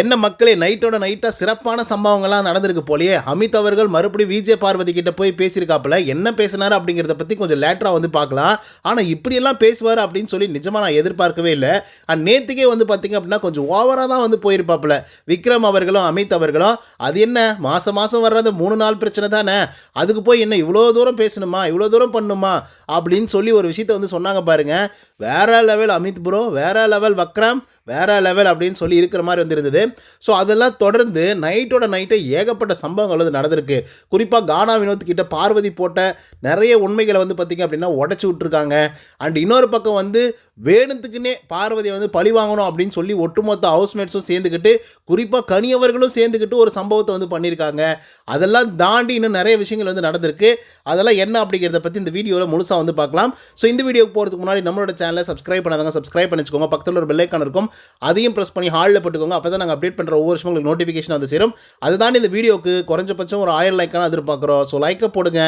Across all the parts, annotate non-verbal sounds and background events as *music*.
என்ன மக்களே நைட்டோட நைட்டாக சிறப்பான சம்பவங்கள்லாம் நடந்திருக்கு போலயே. அமித் அவர்கள் மறுபடியும் விஜய் பார்வதி கிட்ட போய் பேசியிருக்காப்புல என்ன பேசினார் அப்படிங்கிறத பற்றி கொஞ்சம் லேட்டராக வந்து பார்க்கலாம். ஆனால் இப்படியெல்லாம் பேசுவார் அப்படின்னு சொல்லி நிஜமாக நான் எதிர்பார்க்கவே இல்லை. அண்ட் நேற்றுக்கே வந்து பார்த்தீங்க அப்படின்னா கொஞ்சம் ஓவராக தான் வந்து போயிருப்பாப்புல. விக்ரம் அவர்களும் அமித் அவர்களும். அது என்ன? மாதம் மாதம் வர்றது மூணு நாள் பிரச்சனை தானே? அதுக்கு போய் என்ன இவ்வளோ தூரம் பேசணுமா? இவ்வளோ தூரம் பண்ணுமா? அப்படின்னு சொல்லி ஒரு விஷயத்த வந்து சொன்னாங்க பாருங்க. வேற லெவல் அமித் ப்ரோ வேற லெவல் வக்ரம் வேற லெவல் அப்படின்னு சொல்லி இருக்கிற மாதிரி வந்துருந்தது ஸோ அதெல்லாம் தொடர்ந்து நைட்டோட நைட்டை ஏகப்பட்ட சம்பவங்கள் வந்து நடந்திருக்கு. குறிப்பாக கானா வினோத் கிட்ட பார்வதி போட்ட நிறைய உண்மைகளை வந்து பார்த்திங்க அப்படின்னா உடச்சி விட்ருக்காங்க அண்ட் இன்னொரு பக்கம் வந்து வேணுத்துக்குன்னே பார்வதியை வந்து பழி வாங்கணும் அப்படின்னு சொல்லி ஒட்டுமொத்த ஹவுஸ்மேட்ஸும் சேர்ந்துக்கிட்டு குறிப்பாக கனியவர்களும் சேர்ந்துக்கிட்டு ஒரு சம்பவத்தை வந்து பண்ணியிருக்காங்க. அதெல்லாம் தாண்டி இன்னும் நிறைய விஷயங்கள் வந்து நடந்திருக்கு. அதெல்லாம் என்ன அப்படிங்கிறத பற்றி இந்த வீடியோவில் முழுசாக வந்து பார்க்கலாம். ஸோ இந்த வீடியோக்கு போகிறதுக்கு முன்னாடி நம்மளோட சேனலை சப்ஸ்கிரைப் பண்ணாதவங்க சப்ஸ்கிரைப் பண்ணிக்கோங்க பக்கத்தில் ஒரு பெல்லைக்கான இருக்கும். அதையும் ப்ரெஸ் பண்ணி ஹாலில் போட்டுக்கோங்க. அப்போ தான் நாங்கள் அப்டேட் பண்ணுற ஒவ்வொரு விஷயம் உங்களுக்கு நோட்டிஃபிகேஷன் வந்து சேரும். அதை தாண்டி இந்த வீடியோக்கு குறைஞ்சபட்சம் ஒரு ஆயிரம் லைக்கான எதிர்பார்க்குறோம். ஸோ லைக்கை போடுங்க.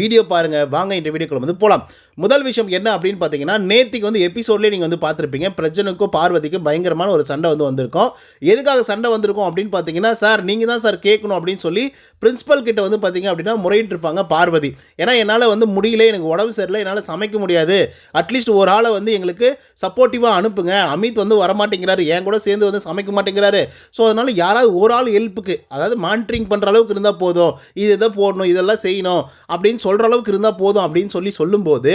வீடியோ பாருங்கள் வாங்க இந்த வீடியோக்குள்ள வந்து போகலாம் முதல் விஷயம் என்ன அப்படின்னு பார்த்தீங்கன்னா நேத்திக்கு வந்து எபிசோட்லேயே நீங்கள் வந்து பார்த்துருப்பீங்க. பிரஜனுக்கும் பார்வதிக்கும் பயங்கரமான ஒரு சண்டை வந்து வந்திருக்கும். எதுக்காக சண்டை வந்திருக்கும் அப்படின்னு பார்த்தீங்கன்னா சார் நீங்கள் தான் சார் கேட்கணும் அப்படின்னு சொல்லி பிரின்சிபல் கிட்ட வந்து பார்த்தீங்க அப்படின்னா முறையிட்டு இருப்பாங்க பார்வதி. ஏன்னா என்னால் வந்து முடியல எனக்கு உடம்பு சரியில்லை என்னால் சமைக்க முடியாது. அட்லீஸ்ட் ஒரு ஆளை வந்து எங்களுக்கு சப்போர்ட்டிவாக அனுப்புங்க. அமித் வந்து வரமாட்டேங்கிறாரு. என் கூட சேர்ந்து வந்து சமைக்க மாட்டேங்கிறாரு. ஸோ அதனால் யாராவது ஒரு ஆள் ஹெல்ப்புக்கு அதாவது மானிட்டரிங் பண்ணுற அளவுக்கு இருந்தால் போதும். இது இதை போடணும் இதெல்லாம் செய்யணும் அப்படின்னு சொல்கிற அளவுக்கு இருந்தால் போதும் அப்படின்னு சொல்லி சொல்லும்போது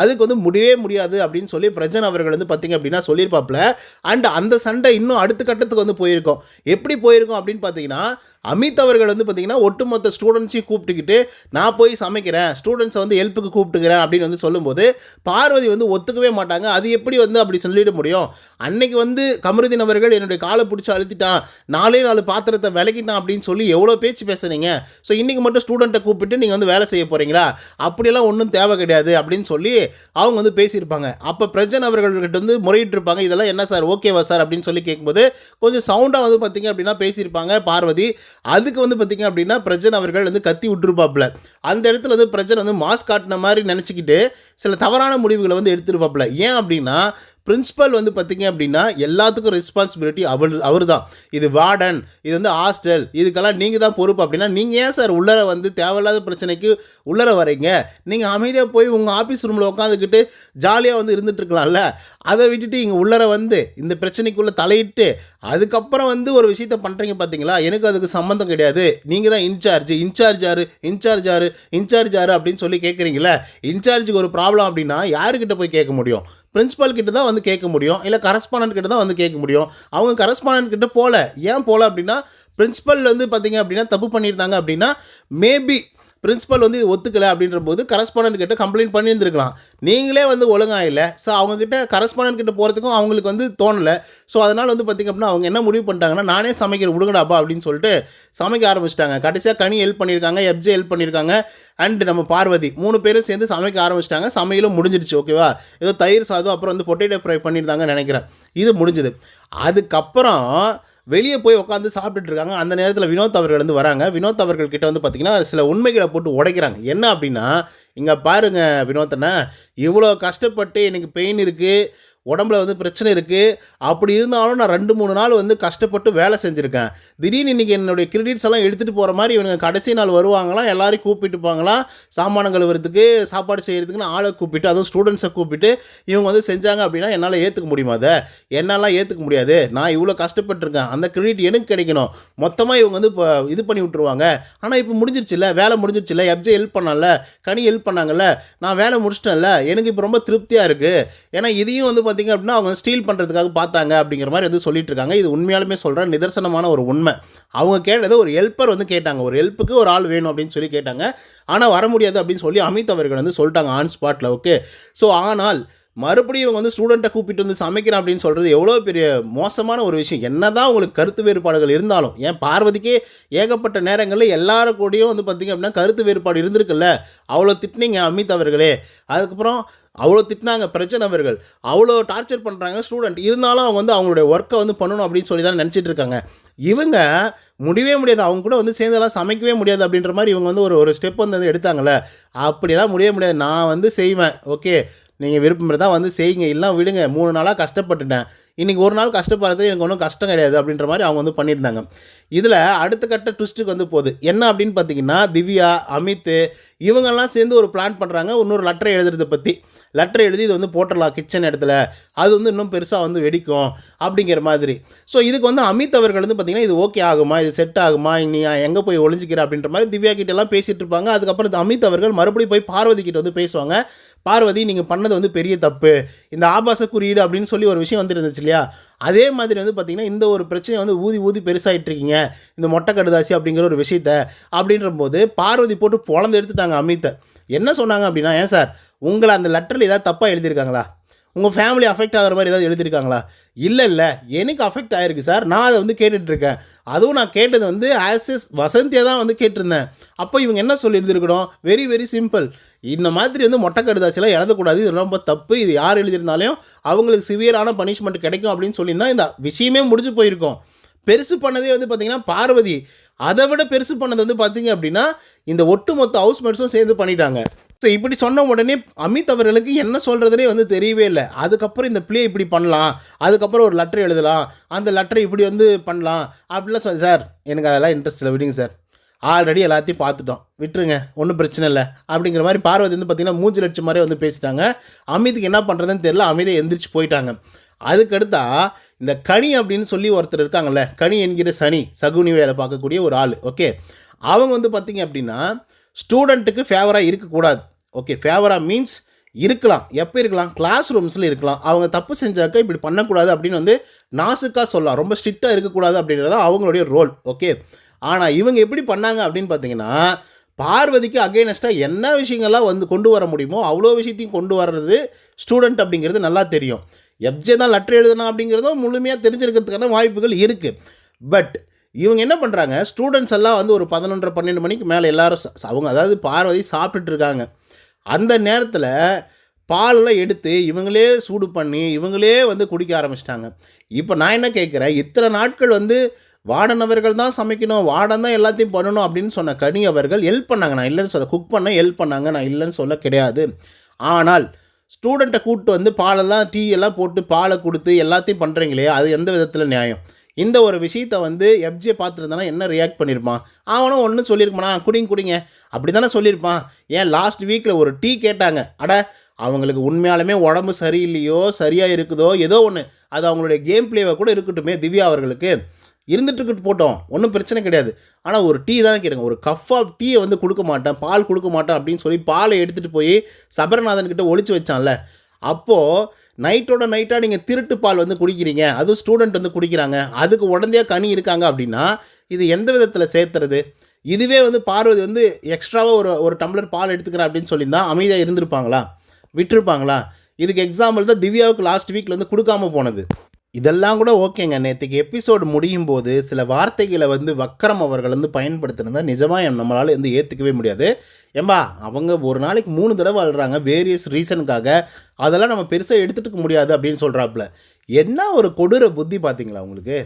அதுக்கு வந்து முடியவே முடியாது அப்படின்னு சொல்லி பிரஜன் அவர்கள் வந்து பார்த்திங்க அப்படின்னா சொல்லியிருப்பாப்புல. அண்ட் அந்த சண்டை இன்னும் அடுத்த கட்டத்துக்கு வந்து போயிருக்கோம். எப்படி போயிருக்கோம் அப்படின்னு பார்த்தீங்கன்னா அமித் அவர்கள் வந்து பார்த்தீங்கன்னா ஒட்டுமொத்த ஸ்டூடெண்ட்ஸையும் கூப்பிட்டுக்கிட்டு நான் போய் சமைக்கிறேன். ஸ்டூடெண்ட்ஸை வந்து ஹெல்ப்புக்கு கூப்பிட்டுக்கிறேன். அப்படின்னு வந்து சொல்லும்போது பார்வதி வந்து ஒத்துக்கவே மாட்டாங்க. அது எப்படி வந்து அப்படி சொல்லிட முடியும்? அன்னைக்கு வந்து கமருதீன் அவர்கள் என்னுடைய காலை பிடிச்சி அழுத்திட்டான். நாலே நாலு பாத்திரத்தை விளக்கிட்டான் அப்படின்னு சொல்லி எவ்வளோ பேச்சு பேசுனீங்க? ஸோ இன்றைக்கி மட்டும் ஸ்டூடெண்ட்டை கூப்பிட்டு நீங்கள் வந்து வேலை செய்ய போகிறீங்களா அப்படியெல்லாம் ஒன்றும் தேவை கிடையாது அப்படின்னு சொல்லி அவங்க வந்து பேசியிருப்பாங்க. அப்போ பிரஜன் அவர்கள்கிட்ட வந்து முறையிட்டிருப்பாங்க. இதெல்லாம் என்ன சார்? ஓகேவா சார்? அப்படின்னு சொல்லி கேட்கும்போது கொஞ்சம் சவுண்டாக வந்து பார்த்தீங்க அப்படின்னா பேசியிருப்பாங்க பார்வதி. அதுக்கு வந்து பார்த்தீங்க அப்படின்னா பிரஜன் அவர்கள் வந்து கத்தி விட்டுருப்பாப்புல. அந்த இடத்துல வந்து பிரஜன் வந்து மாஸ்க் காட்டின மாதிரி நினச்சிக்கிட்டு சில தவறான முடிவுகளை வந்து எடுத்துருப்பாப்புல. ஏன் அப்படின்னா பிரின்ஸிபல் வந்து பார்த்தீங்க அப்படின்னா எல்லாத்துக்கும் ரெஸ்பான்சிபிலிட்டி அவர் அவர் தான் இது வார்டன் இது வந்து ஹாஸ்டல் இதுக்கெல்லாம் நீங்கள் தான் பொறுப்பு அப்படின்னா நீங்கள் ஏன் சார் உள்ளர வந்து தேவையில்லாத பிரச்சனைக்கு உள்ளர வரீங்க நீங்கள் அமைதியாக போய் உங்கள் ஆஃபீஸ் ரூமில் உட்காந்துக்கிட்டு ஜாலியாக வந்து இருந்துகிட்ருக்கலாம்ல அதை விட்டுட்டு இங்கே உள்ளர வந்து இந்த பிரச்சனைக்குள்ளே தலையிட்டு அதுக்கப்புறம் வந்து ஒரு விஷயத்த பண்ணுறீங்க பார்த்தீங்களா எனக்கு அதுக்கு சம்மந்தம் கிடையாது. நீங்கள் தான் இன்சார்ஜ். இன்சார்ஜ் ஆறு இன்சார்ஜ் யாரு? இன்சார்ஜ் யார்? அப்படின்னு சொல்லி கேட்குறீங்களே இன்சார்ஜுக்கு ஒரு ப்ராப்ளம் அப்படின்னா யாருக்கிட்ட போய் கேட்க முடியும்? பிரின்ஸிபல் கிட்ட தான் வந்து கேட்க முடியும். இல்லை கரஸ்பாண்டன்ட் கிட்ட தான் வந்து கேட்க முடியும். அவங்க கரஸ்பாண்டன்ட் கிட்ட போகல ஏன் போகல அப்படின்னா பிரின்ஸிபல் வந்து பார்த்தீங்க அப்படின்னா தப்பு பண்ணியிருந்தாங்க அப்படின்னா மேபி பிரின்ஸிபல் வந்து இது ஒத்துக்கலை அப்படின்ற போது கரஸ்பாண்டன்ட் கிட்ட கம்ப்ளைண்ட் பண்ணியிருந்துருக்கலாம். நீங்களே வந்து ஒழுங்காக இல்லை. ஸோ அவங்கக்கிட்ட கரஸ்பாண்டன்ட் கிட்ட போகிறதுக்கும் அவங்களுக்கு வந்து தோணலை. ஸோ அதனால் வந்து பார்த்திங்க அப்படின்னா அவங்க என்ன முடிவு பண்ணிட்டாங்கன்னா நானே சமைக்கிற விடுங்கடாப்பா அப்படின்னு சொல்லிட்டு சமைக்க ஆரம்பிச்சிட்டாங்க. கடைசியாக கனி ஹெல்ப் பண்ணியிருக்காங்க எப்ஜே ஹெல்ப் பண்ணியிருக்காங்க அண்ட் நம்ம பார்வதி மூணு பேரும் சேர்ந்து சமைக்க ஆரம்பிச்சிட்டாங்க. சமையலும் முடிஞ்சிடுச்சு ஓகேவா ஏதோ தயிர் சாதம் அப்புறம் வந்து பொட்டேட்டோ ஃப்ரை பண்ணியிருந்தாங்கன்னு நினைக்கிறேன். இது முடிஞ்சது. அதுக்கப்புறம் வெளியே போய் உட்காந்து சாப்பிட்டுட்டு இருக்காங்க. அந்த நேரத்தில் வினோத் அவர்கள் வந்து வராங்க. வினோத் அவர்கள் கிட்ட வந்து பார்த்திங்கன்னா சில உண்மைகளை போட்டு உடைக்கிறாங்க. என்ன அப்படின்னா இங்கே பாருங்க வினோத்தனை இவ்வளோ கஷ்டப்பட்டு எனக்கு பெயின் இருக்குது உடம்புல வந்து பிரச்சனை இருக்குது அப்படி இருந்தாலும் நான் ரெண்டு மூணு நாள் வந்து கஷ்டப்பட்டு வேலை செஞ்சுருக்கேன். திடீர்னு இன்றைக்கி என்னுடைய கிரெடிட்ஸ் எல்லாம் எடுத்துகிட்டு போகிற மாதிரி இவங்க கடைசி நாள் வருவாங்களாம் எல்லாரையும் கூப்பிட்டு போங்களாம் சாமானம் கழுவுறதுக்கு சாப்பாடு செய்கிறதுக்குன்னு ஆளை கூப்பிட்டு அதுவும் ஸ்டூடெண்ட்ஸை கூப்பிட்டு இவங்க வந்து செஞ்சாங்க அப்படின்னா என்னால் ஏற்றுக்க முடியுமா அதை? என்னாலாம் ஏற்றுக்க முடியாது. நான் இவ்வளோ கஷ்டப்பட்டிருக்கேன். அந்த கிரெடிட் எனக்கு கிடைக்கணும். மொத்தமாக இவங்க வந்து இப்போ இது பண்ணி விட்ருவாங்க ஆனால் இப்போ முடிஞ்சிருச்சுல வேலை முடிஞ்சிருச்சுல எப்ஜே ஹெல்ப் பண்ணல கனி ஹெல்ப் பண்ணாங்கல்ல? நான் வேலை முடிச்சிட்டேன்ல? எனக்கு இப்போ ரொம்ப திருப்தியாக இருக்குது ஏன்னா இதையும் வந்து பார்த்திங்க அப்படின்னா அவங்க ஸ்டீல் பண்ணுறதுக்காக பார்த்தாங்க அப்படிங்கிற மாதிரி வந்து சொல்லிட்டு இருக்காங்க. இது உண்மையாலுமே சொல்கிறேன் நிதர்சனமான ஒரு உண்மை. அவங்க கேட்டது ஒரு ஹெல்ப்பர் வந்து கேட்டாங்க. ஒரு ஹெல்ப்புக்கு ஒரு ஆள் வேணும் அப்படின்னு சொல்லி கேட்டாங்க. ஆனால் வர முடியாது அப்படின்னு சொல்லி அமித் அவர்கள் வந்து சொல்லிட்டாங்க ஆன் ஸ்பாட்டில் ஓகே ஸோ ஆனால் மறுபடியும் இவங்க வந்து ஸ்டூடெண்ட்டை கூப்பிட்டு வந்து சமைக்கிறேன் அப்படின்னு சொல்கிறது எவ்வளோ பெரிய மோசமான ஒரு விஷயம். என்ன தான் உங்களுக்கு கருத்து வேறுபாடுகள் இருந்தாலும் ஏன் பார்வதிக்கே ஏகப்பட்ட நேரங்களில் எல்லாரும் கூடயும் வந்து பார்த்திங்க அப்படின்னா கருத்து வேறுபாடு இருந்திருக்குல்ல? அவ்வளோ திட்டினீங்க அமித் அவர்களே. அதுக்கப்புறம் அவ்வளோ திட்டினாங்க பிரச்சனை அவர்கள். அவ்வளோ டார்ச்சர் பண்ணுறாங்க ஸ்டூடெண்ட் இருந்தாலும் அவங்க வந்து அவங்களுடைய ஒர்க்கை வந்து பண்ணணும் அப்படின்னு சொல்லி தான் நினச்சிட்டு இருக்காங்க. இவங்க முடியவே முடியாது. அவங்க கூட வந்து சேர்ந்தெல்லாம் சமைக்கவே முடியாது அப்படின்ற மாதிரி இவங்க வந்து ஒரு ஒரு ஸ்டெப் வந்து எடுத்தாங்கல்ல. அப்படிலாம் முடியவே முடியாது. நான் வந்து செய்வேன். ஓகே நீங்கள் விருப்பம் தான் வந்து செய்யுங்க. இல்லை விடுங்க. மூணு நாளாக கஷ்டப்பட்டுட்டேன். இன்றைக்கி ஒரு நாள் கஷ்டப்படுறது எனக்கு ஒன்றும் கஷ்டம் கிடையாது அப்படின்ற மாதிரி அவங்க வந்து பண்ணியிருந்தாங்க. இதில் அடுத்த கட்ட ட்விஸ்ட்டுக்கு வந்து போகுது. என்ன அப்படின்னு பார்த்தீங்கன்னா திவ்யா அமித் இவங்கெல்லாம் சேர்ந்து ஒரு பிளான் பண்ணுறாங்க இன்னொரு லெட்டரை எழுதுறதை பற்றி லெட்டர் எழுதி இது வந்து போட்டுடலாம் கிச்சன் இடத்துல. அது வந்து இன்னும் பெருசாக வந்து வெடிக்கும் அப்படிங்கிற மாதிரி. ஸோ இதுக்கு வந்து அமித் அவர்கள் வந்து பார்த்திங்கன்னா இது ஓகே ஆகுமா? இது செட் ஆகுமா? நீ எங்கே போய் ஒளிஞ்சிக்கிற அப்படின்ற மாதிரி திவ்யா கிட்ட பேசிகிட்டு இருப்பாங்க. அதுக்கப்புறம் இந்த அமித் அவர்கள் மறுபடியும் போய் பார்வதி கிட்ட வந்து பேசுவாங்க. பார்வதி நீங்கள் பண்ணது வந்து பெரிய தப்பு. இந்த ஆபாச குறியீடு அப்படின்னு சொல்லி ஒரு விஷயம் வந்துருந்துச்சு இல்லையா? அதே மாதிரி வந்து பார்த்திங்கன்னா இந்த ஒரு பிரச்சனையை வந்து ஊதி ஊதி பெருசாகிட்ருக்கீங்க இந்த மொட்டை கடுதாசி அப்படிங்கிற ஒரு விஷயத்த. அப்படின்ற போது பார்வதி போட்டு பொழந்து எடுத்துட்டாங்க அமித்தை. என்ன சொன்னாங்க அப்படின்னா ஏன் சார் உங்களை அந்த லெட்டரில் ஏதாவது தப்பாக எழுதியிருக்காங்களா? உங்கள் ஃபேமிலி அஃபெக்ட் ஆகிற மாதிரி ஏதாவது எழுதியிருக்காங்களா? இல்லை இல்லை. எனக்கு அஃபெக்ட் ஆகிருக்கு சார் நான் அதை வந்து கேட்டுட்ருக்கேன். அதுவும் நான் கேட்டது வந்து ஆஸ் இஸ் வசந்தியை தான் வந்து கேட்டிருந்தேன். அப்போ இவங்க என்ன சொல்லியிருந்துருக்கணும்? வெரி வெரி சிம்பிள் இந்த மாதிரி வந்து மொட்டை கடுதாசிலாம் எழுதக்கூடாது. இது ரொம்ப தப்பு. இது யார் எழுதியிருந்தாலும் அவங்களுக்கு சிவியரான பனிஷ்மெண்ட் கிடைக்கும் அப்படின்னு சொல்லியிருந்தால் இந்த விஷயமே முடிஞ்சு போயிருக்கும். பெருசு பண்ணதே வந்து பார்த்திங்கன்னா பார்வதி. அதை விட பெருசு பண்ணது வந்து பார்த்தீங்க அப்படின்னா இந்த ஒட்டுமொத்த ஹவுஸ்மேட்ஸும் சேர்ந்து பண்ணிட்டாங்க. ஸோ இப்படி சொன்ன உடனே அமித் அவர்களுக்கு என்ன சொல்கிறதுனே வந்து தெரியவே இல்லை. அதுக்கப்புறம் இந்த பிளே இப்படி பண்ணலாம். அதுக்கப்புறம் ஒரு லெட்டர் எழுதலாம். அந்த லெட்டரை இப்படி வந்து பண்ணலாம். அப்படிலாம் சொல்லி சார் எனக்கு அதெல்லாம் இன்ட்ரெஸ்ட் இல்லை. விடுங்க சார். ஆல்ரெடி எல்லாத்தையும் பார்த்துட்டோம். விட்டுருங்க. ஒன்றும் பிரச்சனை இல்லை. அப்படிங்கிற மாதிரி பார்வதி வந்து பார்த்திங்கன்னா மூஞ்சு லட்சம் மாதிரி வந்து பேசிட்டாங்க. அமித்துக்கு என்ன பண்ணுறதுன்னு தெரில அமிதை எந்திரிச்சு போயிட்டாங்க. அதுக்கடுத்தா இந்த கனி அப்படின்னு சொல்லி ஒருத்தர் இருக்காங்கல்ல. கனி என்கிற சனி சகுனி வேலை பார்க்கக்கூடிய ஒரு ஆள். ஓகே அவங்க வந்து பார்த்திங்க அப்படின்னா ஸ்டூடெண்ட்டுக்கு ஃபேவராக இருக்கக்கூடாது. ஓகே ஃபேவராக மீன்ஸ் இருக்கலாம். எப்போ இருக்கலாம்? கிளாஸ் ரூம்ஸில் இருக்கலாம். அவங்க தப்பு செஞ்சாக்க இப்படி பண்ணக்கூடாது அப்படின்னு வந்து நாசுக்காக சொல்லலாம். ரொம்ப ஸ்ட்ரிக்டாக இருக்கக்கூடாது அப்படின்றது அவங்களுடைய ரோல் ஓகே ஆனால் இவங்க எப்படி பண்ணாங்க அப்படின்னு பார்த்தீங்கன்னா பார்வதிக்கு அகெயினஸ்ட்டாக என்ன விஷயங்கள்லாம் வந்து கொண்டு வர முடியுமோ அவ்வளோ விஷயத்தையும் கொண்டு வர்றது ஸ்டூடெண்ட் அப்படிங்கிறது நல்லா தெரியும். எப்ஜே தான் லெட்டர் எழுதணும் அப்படிங்கிறதும் முழுமையாக தெரிஞ்சிருக்கிறதுக்கான வாய்ப்புகள் இருக்குது பட் இவங்க என்ன பண்ணுறாங்க ஸ்டூடெண்ட்ஸ் எல்லாம் வந்து ஒரு பதினொன்றரை பன்னெண்டு மணிக்கு மேலே எல்லோரும் அவங்க அதாவது பார்வதி சாப்பிட்டுட்டு இருக்காங்க. அந்த நேரத்தில் பாலெல்லாம் எடுத்து இவங்களே சூடு பண்ணி இவங்களே வந்து குடிக்க ஆரம்பிச்சிட்டாங்க. இப்போ நான் என்ன கேட்குறேன் இத்தனை நாட்கள் வந்து வாடனவர்கள் தான் சமைக்கணும் வாடன் தான் எல்லாத்தையும் பண்ணணும் அப்படின்னு சொன்ன கனி அவர்கள் ஹெல்ப் பண்ணாங்க. நான் இல்லைன்னு சொல்ல குக் பண்ண ஹெல்ப் பண்ணாங்க. நான் இல்லைன்னு சொல்ல கிடையாது. ஆனால் ஸ்டூடெண்ட்டை கூப்பிட்டு வந்து பாலெல்லாம் டீ எல்லாம் போட்டு பாலை கொடுத்து எல்லாத்தையும் பண்ணுறீங்களே அது எந்த விதத்தில் நியாயம்? இந்த ஒரு விஷயத்தை வந்து எஃப்ஜியை பார்த்துருந்தானா என்ன ரியாக்ட் பண்ணியிருப்பான் அவனும் ஒன்றும் சொல்லியிருப்பானா குடிங்க குடிங்க. அப்படி தானே சொல்லியிருப்பான். ஏன் லாஸ்ட் வீக்கில் ஒரு டீ கேட்டாங்க. அட அவங்களுக்கு உண்மையாலுமே உடம்பு சரியில்லையோ சரியாக இருக்குதோ ஏதோ ஒன்று அது அவங்களுடைய கேம் பிளேவை கூட இருக்கட்டுமே திவ்யா அவர்களுக்கு. இருந்துட்டு போட்டோம். ஒன்றும் பிரச்சனை கிடையாது. ஆனால் ஒரு டீ தான் கேட்குங்க ஒரு கப் ஆஃப் டீயை வந்து கொடுக்க மாட்டேன் பால் கொடுக்க மாட்டேன் அப்படின்னு சொல்லி பாலை எடுத்துகிட்டு போய் சபரநாதன் கிட்ட ஒழிச்சு வச்சான்ல. அப்போது நைட்டோட நைட்டாக நீங்கள் திருட்டு பால் வந்து குடிக்கிறீங்க அதுவும் ஸ்டூடெண்ட் வந்து குடிக்கிறாங்க அதுக்கு உடனே கனி இருக்காங்க அப்படின்னா இது எந்த விதத்தில் சேர்த்துறது? இதுவே வந்து பார்வதி வந்து எக்ஸ்ட்ராவாக ஒரு ஒரு டம்ளர் பால் எடுத்துக்கிறேன் அப்படின்னு சொல்லியிருந்தா அமைதியாக இருந்திருப்பாங்களா? விட்டுருப்பாங்களா? இதுக்கு எக்ஸாம்பிள் தான் திவ்யாவுக்கு லாஸ்ட் வீக்கில் வந்து கொடுக்காம போனது. இதெல்லாம் கூட ஓகேங்க. நேற்றுக்கு எபிசோடு முடியும் போது சில வார்த்தைகளை வந்து வக்கரம் அவர்கள் வந்து பயன்படுத்தினதா நிஜமாக நம்மளால் வந்து ஏற்றுக்கவே முடியாது. ஏம்பா அவங்க ஒரு நாளைக்கு மூணு தடவை அழுறாங்க வேரியஸ் ரீசனுக்காக அதெல்லாம் நம்ம பெருசாக எடுத்துட்டுக்க முடியாது அப்படின்னு சொல்கிறாப்புல என்ன ஒரு கொடூர புத்தி பார்த்தீங்களா உங்களுக்கு?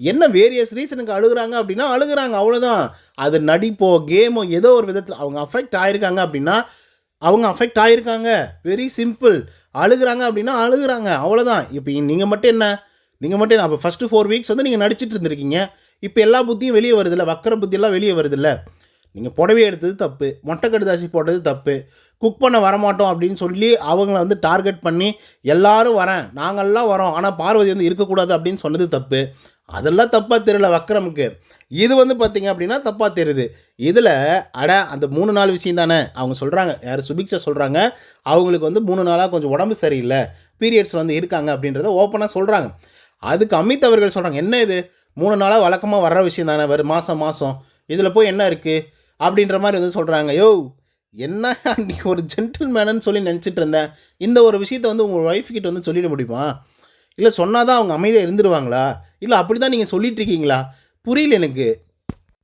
என்ன வேரியஸ் ரீசனுக்கு அழுகுறாங்க அப்படின்னா அழுகுறாங்க அவ்வளோதான் அது நடிப்போ கேமோ ஏதோ ஒரு விதத்தில் அவங்க அஃபெக்ட் ஆயிருக்காங்க அப்படின்னா அவங்க அஃபெக்ட் ஆயிருக்காங்க. வெரி சிம்பிள் அழுகுறாங்க அப்படின்னா அழுகுறாங்க. அவ்வளோதான் இப்போ நீங்கள் மட்டும் என்ன? நீங்கள் மட்டும் என்ன? அப்போ ஃபஸ்ட்டு ஃபோர் வீக்ஸ் வந்து நீங்கள் நடிச்சிட்டு இருந்திருக்கீங்க. இப்போ எல்லா புத்தியும் வெளியே வருதில்ல? வக்கர புத்தியெல்லாம் வெளியே வருதில்ல? நீங்கள் புடவை எடுத்தது தப்பு. மொட்டை கடுதாசி போட்டது தப்பு. குக் பண்ண வரமாட்டோம் அப்படின்னு சொல்லி அவங்கள வந்து டார்கெட் பண்ணி எல்லாரும் வரேன் நாங்கள்லாம் வரோம் ஆனால் பார்வதி வந்து இருக்கக்கூடாது அப்படின்னு சொன்னது தப்பு. அதெல்லாம் தப்பாக தெரியல வக்ரமுக்கு. இது வந்து பார்த்திங்க அப்படின்னா தப்பாக தெரியுது. இதில் அட அந்த மூணு நாள் விஷயம் தானே? அவங்க சொல்கிறாங்க யார் சுபிக்ஷா சொல்கிறாங்க அவங்களுக்கு வந்து மூணு நாளாக கொஞ்சம் உடம்பு சரியில்லை பீரியட்ஸ் வந்து இருக்காங்க அப்படின்றத ஓப்பனாக சொல்கிறாங்க அதுக்கு அமித் அவர்கள் சொல்கிறாங்க என்ன இது? மூணு நாளாக வழக்கமாக வர்ற விஷயம் தானே வரும் மாதம் மாதம் இதில் போய் என்ன இருக்குது அப்படின்ற மாதிரி வந்து சொல்கிறாங்க யோ என்ன *laughs* நீ ஒரு ஜென்டில்மேனு சொல்லி நினச்சிட்டு இருந்தேன் இந்த ஒரு விஷயத்தை வந்து உங்கள் ஒய்ஃப் கிட்ட வந்து சொல்லிட முடியுமா? இல்லை சொன்னால் தான் அவங்க அமைதியாக இருந்துருவாங்களா? இல்லை அப்படி தான் நீங்கள் சொல்லிட்டு இருக்கீங்களா? புரியல எனக்கு.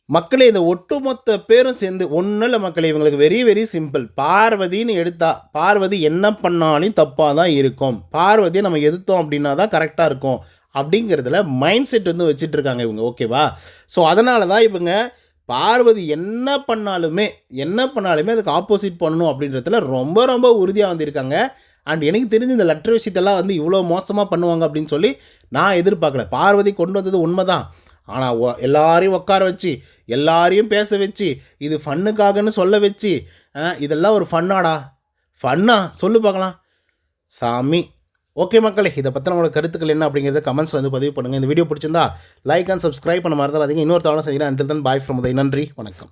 மக்களே இந்த ஒட்டுமொத்த பேரும் சேர்ந்து ஒன்றும் இல்லை மக்களே இவங்களுக்கு வெரி வெரி சிம்பிள் பார்வதின்னு எடுத்தா பார்வதி என்ன பண்ணாலும் தப்பாக தான் இருக்கும். பார்வதியை நம்ம எதிர்த்தோம் அப்படின்னா தான் கரெக்டாக இருக்கும். அப்படிங்கிறதுல மைண்ட் செட் வந்து வச்சுட்டு இருக்காங்க இவங்க ஓகேவா ஸோ அதனால தான் இவங்க பார்வதி என்ன பண்ணாலுமே என்ன பண்ணாலுமே அதுக்கு ஆப்போசிட் பண்ணணும் அப்படின்றதுல ரொம்ப ரொம்ப உறுதியாக வந்திருக்காங்க. அண்ட் எனக்கு தெரிஞ்சு இந்த லெட்டர் விஷயத்தெல்லாம் வந்து இவ்வளோ மோசமாக பண்ணுவாங்க அப்படின்னு சொல்லி நான் எதிர்பார்க்கல. பார்வதி கொண்டு வந்தது உண்மைதான். ஆனால் எல்லாரையும் உட்கார வச்சு எல்லாரையும் பேச வச்சு இது ஃபன்னுக்காகன்னு சொல்ல வச்சு இதெல்லாம் ஒரு ஃபன்னாடா? ஃபன்னா? சொல்லு பார்க்கலாம். சாமி ஓகே மக்களே இதை பற்றின உங்களோட கருத்துக்கள் என்ன அப்படிங்கிறத கமெண்ட்ஸ் வந்து பதிவு பண்ணுங்கள் இந்த வீடியோ பிடிச்சிருந்தா லைக் அண்ட் சப்ஸ்கிரைப் பண்ண மறந்துடாதீங்க. இன்னொரு தவணை செய்கிறேன் அண்டில் தான் பாய் ஃப்ரம் உதய் நன்றி. வணக்கம்.